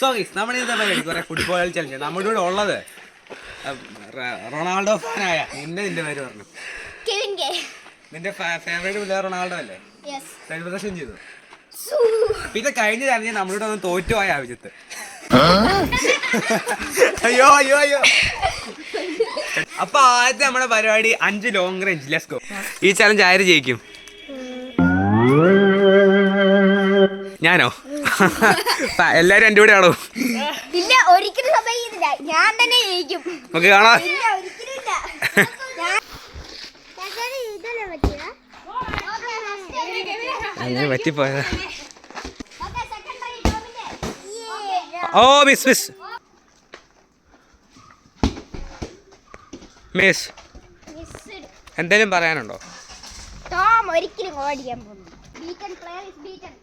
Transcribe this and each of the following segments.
So നമ്മുടെ തന്നെ പരിപാടി കുറെ ഫുട്ബോൾ കളിച്ചു നമ്മുടെ കൂടെ ഉള്ളത് റൊണാൾഡോ ഫാനായ. നിന്നെ നിന്റെ പേര് പറഞ്ഞു. കെവിൻ കെ നിന്റെ ഫേവറേറ്റ് പ്ലെയർ റൊണാൾഡോ അല്ലേ? യെസ് സെലിബ്രേഷൻ ചെയ്തു. പിന്നെ കഴിഞ്ഞ ചാലഞ്ച് നമ്മളോട് ഒന്ന് തോറ്റുപോയ ആവശ്യത്ത് അയ്യോ അയ്യോ അയ്യോ. അപ്പൊ ആദ്യത്തെ നമ്മുടെ പരിപാടി അഞ്ച് ലോങ് റേഞ്ച് ലെസ് ഗോ ഈ ചലഞ്ച് ആര് ജയിക്കും? ഞാനോ? എല്ലാരും എന്റെ കൂടെ ആണോ? ഇല്ല ഒരിക്കലും സംഭവിക്കുന്നില്ല ഞാൻ തന്നെ ജയിക്കും. നമുക്ക് കാണാം? അങ്ങനെ പറ്റിപ്പോയതാ. ഓ മിസ് മിസ് മിസ്. എന്തേലും പറയാനുണ്ടോ? ടോം ഒരിക്കലും ഓടിക്കാൻ പോകുന്നു ബീറ്റൻ പ്ലെയർ ഇസ് ബീറ്റൻ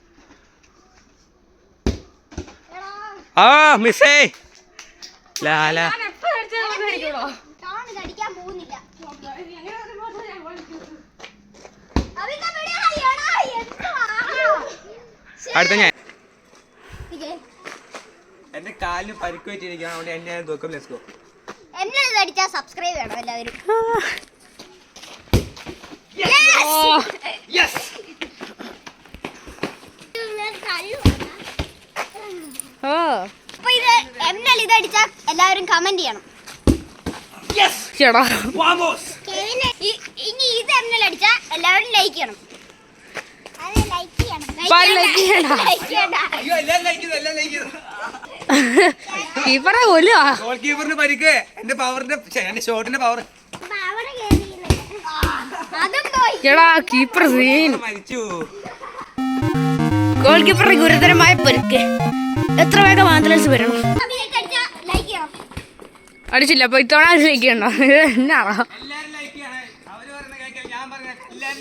ആ മിസ്സേ. ലാല? അടുത്ത ഞാൻ. എന്റെ കാലിന് പരിക്ക് പറ്റിയിരിക്കണം അതുകൊണ്ട് എന്നെ നോക്കും. ലെറ്റ്സ് ഗോ എന്നെ അടിച്ചാൽ സബ്സ്ക്രൈബ് ചെയ്യണം എല്ലാവരും. യെസ് ഓ അപ്പൊ ഇത് എമ്മിനാൽ ഇത് അടിച്ചാൽ എല്ലാവരും കമന്റ് ചെയ്യണം. ഇ- ഇനി ഇത് എമ്മിനാൽ അടിച്ചാൽ എല്ലാവരും ലൈക്ക് ചെയ്യണം. ലൈക്ക് ചെയ്യണം. പാൽ like ചെയ്യണ്ട. ലൈക്ക് ചെയ്യണ്ട. അയ്യോ എല്ലാം ലൈക്കുന്നു എല്ലാം ലൈക്കുന്നു കീപ്പറെ കൊല്ലുവാ. ഗോൾ കീപ്പറിന് പരിക്ക്. എന്റെ പവറിന്റെ എന്റെ ഷോട്ടിന്റെ പവർ അതും പോയി. എടാ കീപ്പർ സീൻ മരിച്ചു. ഗോൾ കീപ്പറുടെ ഗുരുതരമായ പരിക്ക്. എത്ര വേഗം ആംബുലൻസ് വരണം? അടിച്ചില്ല അപ്പൊ ഇത്തവണ എന്നാണോ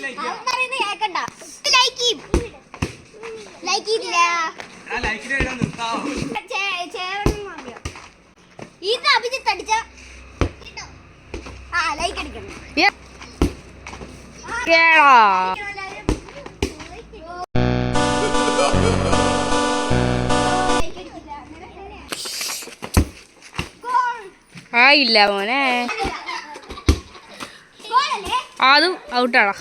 ലൈക്ക്? ഇത് അഭിജിത്ത് അടിച്ച ആ അടിക്കണം. ഏ- കേടാ ആയില്ല മോനെ. അതും ഔട്ടാടാ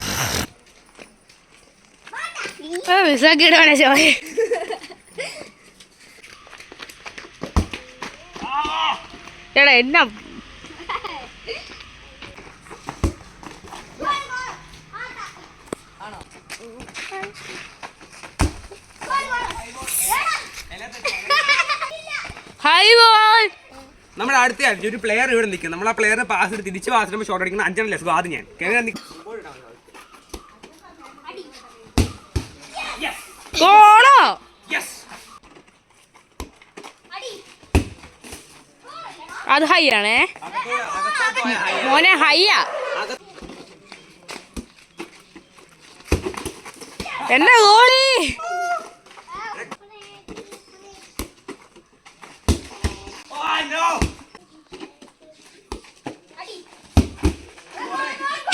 മിസ്സാക്കി ഇടുവാണേ ചോയ എടാ എന്നാ? ഹൈ ബോയ് നമ്മുടെ അടുത്ത ആഴ്ച ഒരു പ്ലെയർ ഇവിടെ നിൽക്കും നമ്മൾ ആ പ്ലെയറിന് പാസ് എടുത്ത് തിരിച്ച് പാസ് ഇടുമ്പോൾ ഷോട്ട് അടിക്കുന്ന അഞ്ചെണ്ണം ലെസ് ആദ്യം ഞാൻ. നിൽക്കും ഗോളോ അത് ഹൈ ആണേ. മോനെ ഹൈയാ എന്റെ ഗോളി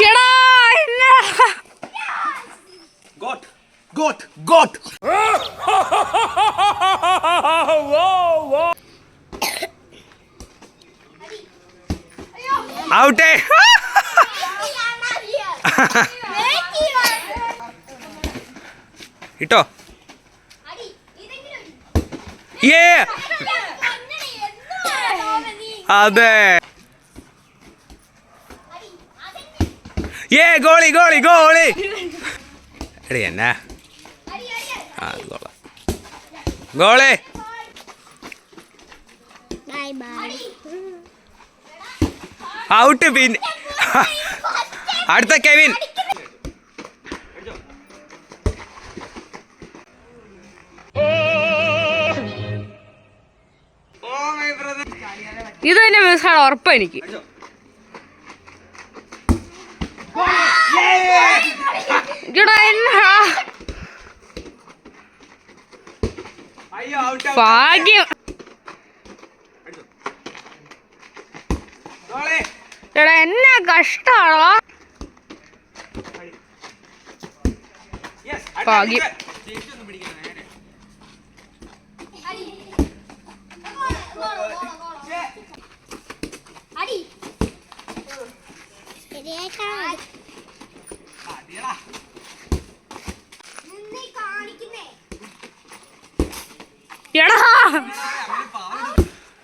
എടാ എന്നാ ഗോട്ട് ഗോട്ട് ഗോട്ട് ഔട്ടേ ഇട്ടോ ഏ അതെ ഏ ഗോളി ഗോളി ഗോളി എടി എന്നാ ആ ഗോള ഗോളി ബൈ ബൈ ഔട്ട് പിന്നെ അടുത്ത കെവിൻ ഇത് തന്നെ മിസ്സാണ് ഉറപ്പാ എനിക്ക്. ഭാഗ്യം. എടാ എന്നാ കഷ്ടാണോ ഭാഗ്യം.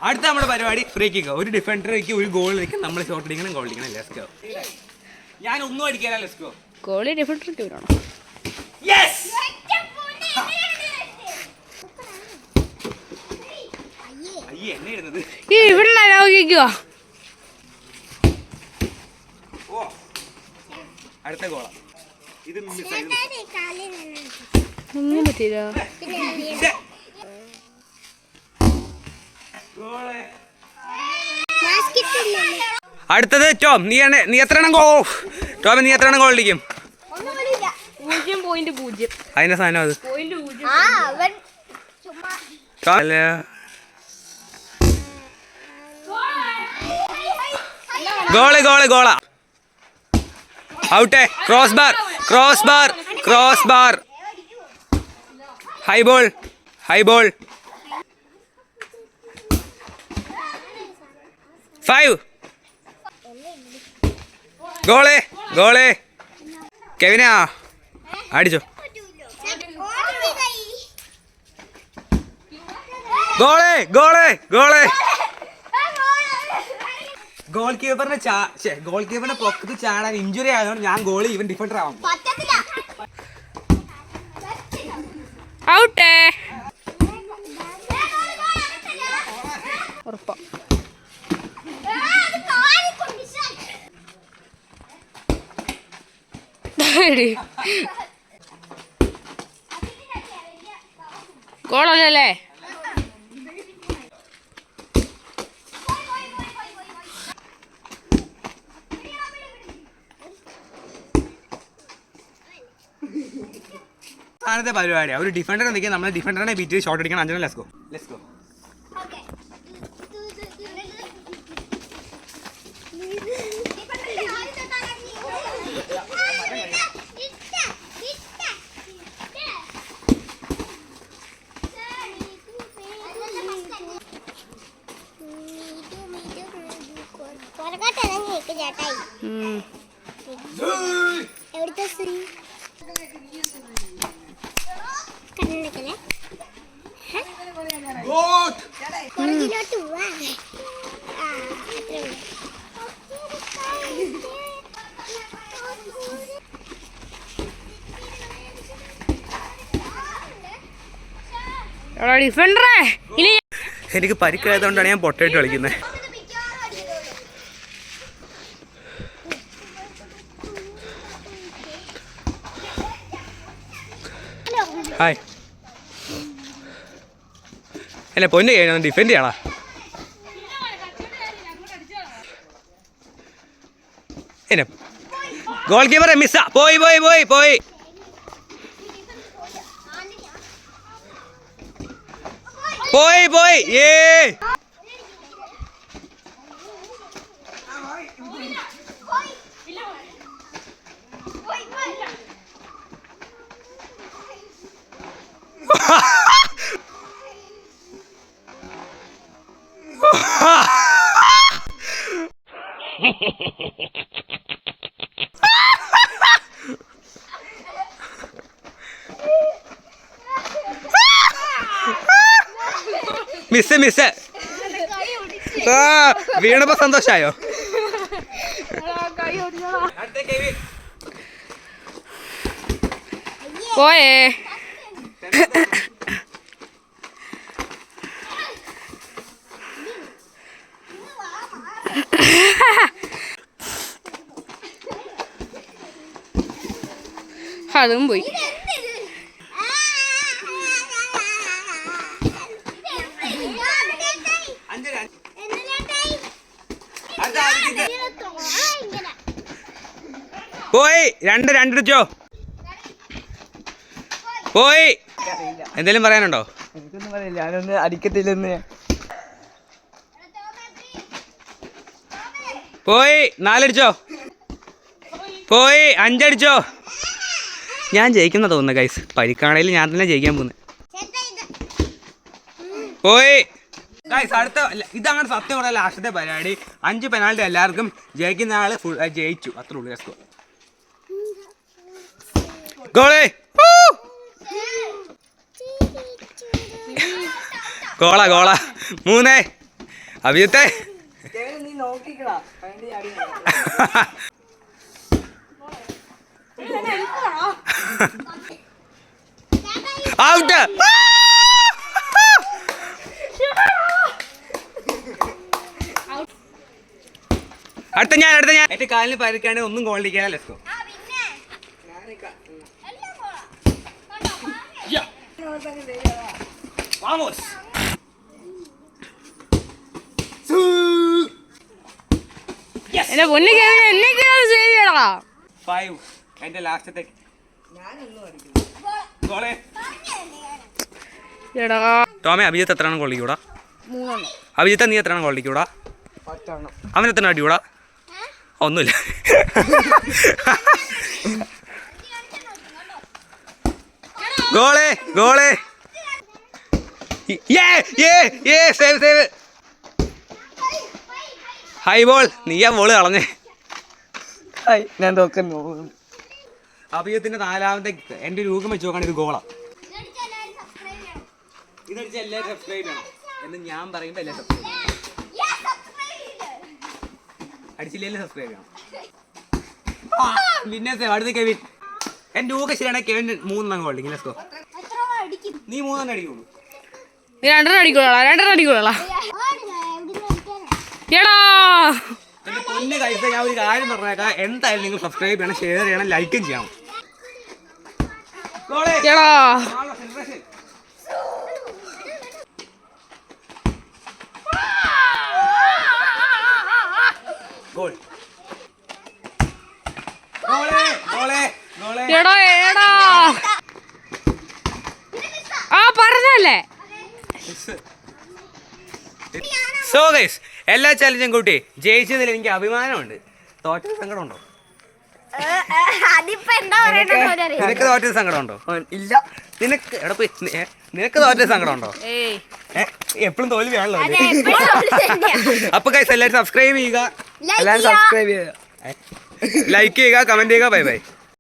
അടുത്ത നമ്മുടെ പരിപാടി ഫ്രീ കിക്ക് ഒരു ഡിഫൻഡർക്ക് ഒരു ഗോൾ അടിക്കും നമ്മൾ ഷോട്ട് അടിക്കണം ഗോൾ അടിക്കണം ലെസ്കോ ഞാൻ ഒന്നും അടിക്കാനാ ലെസ്കോ കോളി ഡിഫറെന്റ് വരണം യെസ് അയ്യേ എന്നെ ഇടുന്നത്. ഈ ഇവിടെ ഓ. അടുത്ത ഗോള ഇത് ഒന്നും പറ്റില്ല ഗോൾ അടുത്തത് ടോം നീ നീ എത്ര എണ്ണം ഗോ ടോം നീ എത്ര എണ്ണം ഗോൾ അടിക്കും അതിന്റെ സാധനം അത്. പോയിന്റ് പൂജ്യം. ആ അവൻ ചുമ്മാ ടോം അല്ല? ഗോൾ ഗോൾ ഗോള. ഔട്ടേ crossbar crossbar crossbar high ball high ball. Five. ഗോളേ ഗോളേ. കെവിനാ? അടിച്ചോ. ഗോളേ ഗോളേ ഗോളേ. ഗോൾ കീപ്പറിനെ ചാ ഗോൾ കീപ്പറിന്റെ പൊക്കത്ത് ചാടാൻ ഇഞ്ചുറി ആയതുകൊണ്ട് ഞാൻ ഗോളി ഇവൻ ഡിഫൻഡർ ആവാം ഔട്ടേ. ഗോളല്ലേ ആദ്യത്തെ പരിപാടിയാണ് ഒരു ഡിഫൻഡർ നിൽക്കുക നമ്മൾ ഡിഫൻഡറിനെ ബീറ്റ് ഷോട്ട് അടിക്കണം. അഞ്ചെണ്ണം ലെസ് ഗോ ലെസ് ഗോ ചേട്ടായി. ഉം. എവിടുത്തെ ശ്രീ കണ്ണടക്കല്ലേ? പുറകിലോട്ട് പോവാ. ആ അത്രേ ഉള്ളൂ. എടാ ഡിഫൻഡറേ! എനിക്ക് പരിക്കായതുകൊണ്ടാണ് ഞാൻ പൊട്ടയിട്ട് കളിക്കുന്നത് ഹായ് അല്ല പൊന്നു കഴിഞ്ഞാൽ ഡിഫെൻഡ് ചെയ്യണ? എന്നെ ഗോൾ കീപ്പറെ മിസ്സാ പോയി പോയി പോയി പോയി. പോയി പോയി. ഏ മിസ് മിസ് ആ വീണപ്പോ സന്തോഷായോ? പോയേ. അതും പോയി. പോയി. രണ്ട് രണ്ടടിച്ചോ പോയി. എന്തേലും പറയാനുണ്ടോ? എനിക്കൊന്നും പറയില്ല ഞാനൊന്ന് അടിക്കത്തില്ലെന്ന് പോയി നാലടിച്ചോ? പോയി അഞ്ചടിച്ചോ? ഞാൻ ജയിക്കുന്ന തോന്നുന്നു ഗൈസ് പരിക്കാണയിൽ ഞാൻ തന്നെ ജയിക്കാൻ പോകുന്നത് പോയി. ഗൈസ് അടുത്ത ഇതാണ് സത്യം പറഞ്ഞ ലാസ്റ്റത്തെ പരിപാടി. അഞ്ച് പെനാൾട്ടി എല്ലാവർക്കും ജയിക്കുന്ന ആൾ ഫുൾ ജയിച്ചു. അത്രേ ഉള്ളൂ ഗോളേ! ഗോള ഗോള. മൂന്നേ. അഭിയത്തെ നീ നോക്കിക്കടാ. ഔട്ട് അടുത്ത ഞാൻ അടുത്ത ഞാൻ. എന്റെ കാലിന് പരിക്കാണ്ട് ഒന്നും കോളിക്കാ ലെസ്കോ ആ പിന്നെ എല്ലാം പോളാ Vamos. എന്റെ പൊന്നു കേൾവി എന്നെ കേറി സേവ് ചെയ്യടാ ഫൈവ് എന്റെ ലാസ്റ്റത്തെ ഗോളേ. എടാ. ടോമെ അഭിജിത്ത് എത്രയാണ് കൊള്ളിക്കൂടാ മൂന്നെണ്ണം. അഭിജിത്ത് നീ എത്രയാണ് കൊള്ളിക്കൂടാ അവൻ എത്ര അടിയൂടാ ഒന്നുമില്ല. ഗോളേ ഗോളേ. ഏ ഏ ഏ സേവ് സേവ് ഹൈ ബോൾ നീയാ ബോൾ കളഞ്ഞേ. ഞാൻ തോക്കുന്നു അഭിയത്തിന്റെ നാലാമത്തെ എന്റെ രൂപം വെച്ച് നോക്കാൻ ഇത് ഗോളാ. ഇതടിച്ച് എല്ലാവരും സബ്സ്ക്രൈബ് ചെയ്യണം. എന്ന് ഞാൻ പറയുമ്പോൾ എല്ലാം സബ്സ്ക്രൈബ് ചെയ്യണം. അടിച്ചില്ലെങ്കിൽ സബ്സ്ക്രൈബ് ചെയ്യണം. പിന്നെ അടുത്ത കെവിൻ. എന്റെ ഊക ശരിയാണ് കെവിൻ മൂന്നെണ്ണം കൊള്ളിക്കും ലെസ്കോ നീ മൂന്നെണ്ണം അടിക്കുള്ളൂ. നീ രണ്ടെണ്ണം അടിക്കൂടാ രണ്ടെണ്ണം അടിക്കൂടാ എടാ. എന്റെ പൊന്ന് കഴിച്ച ഞാൻ ഒരു കാര്യം പറഞ്ഞേക്കാം. എന്തായാലും നിങ്ങൾ സബ്സ്ക്രൈബ് ചെയ്യണം ഷെയർ ചെയ്യണം ലൈക്കും ചെയ്യണം. എടാ. എടാ എടാ. ആ പറഞ്ഞല്ലേ? സോ ഗൈസ് എല്ലാ ചാലഞ്ചും കൂട്ടി ജയിച്ചതിൽ എനിക്ക് അഭിമാനമുണ്ട്. തോറ്റ സങ്കടമുണ്ടോ? നിനക്ക് തോറ്റ സങ്കടമുണ്ടോ? ഇല്ല. നിനക്ക് എടാ പോയി നിനക്ക് തോറ്റ സങ്കടമുണ്ടോ? എപ്പോഴും തോൽവിയാണല്ലോ. അപ്പൊ കൈസ് എല്ലാവരും സബ്സ്ക്രൈബ് ചെയ്യുക. എല്ലാവരും സബ്സ്ക്രൈബ് ചെയ്യുക. ലൈക്ക് ചെയ്യുക കമന്റ് ചെയ്യുക. Bye bye